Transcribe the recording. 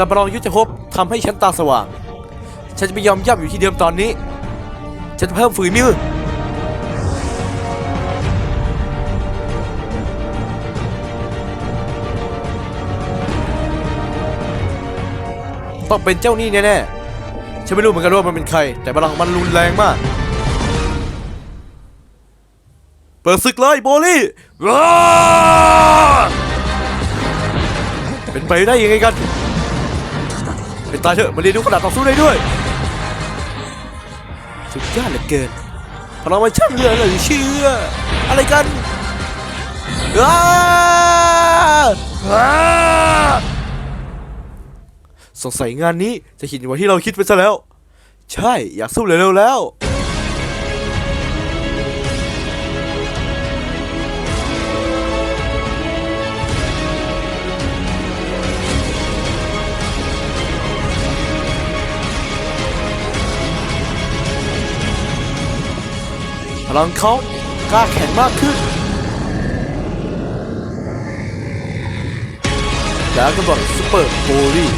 การประลองยุทธภพทำให้ฉันตาสว่าง ฉันจะไม่ยอมย่ำอยู่ที่เดิมตอนนี้ ฉันจะเพิ่มฝืนมือต้องเป็นเจ้านี่แน่ๆ ฉันไม่รู้เหมือนกันว่ามันเป็นใคร แต่พลังมันรุนแรงมาก เปิดศึกเลยโบลี่เป็นไปได้ยังไงกัน เป็นตายเถอะมาเรียนรู้ขนาดต่อสู้ได้ด้วย สุดยอดเหลือเกินพลังมันช่างเหลือเหลือเชื่อ อะไรกันอ้าสงสัยงานนี้จะหินกว่าที่เราคิดไปซะแล้ว ใช่อยากสู้เร็วๆแล้ว พลังเขากล้าแข็งมากขึ้น แล้วก็บอกซูเปอร์โบลี่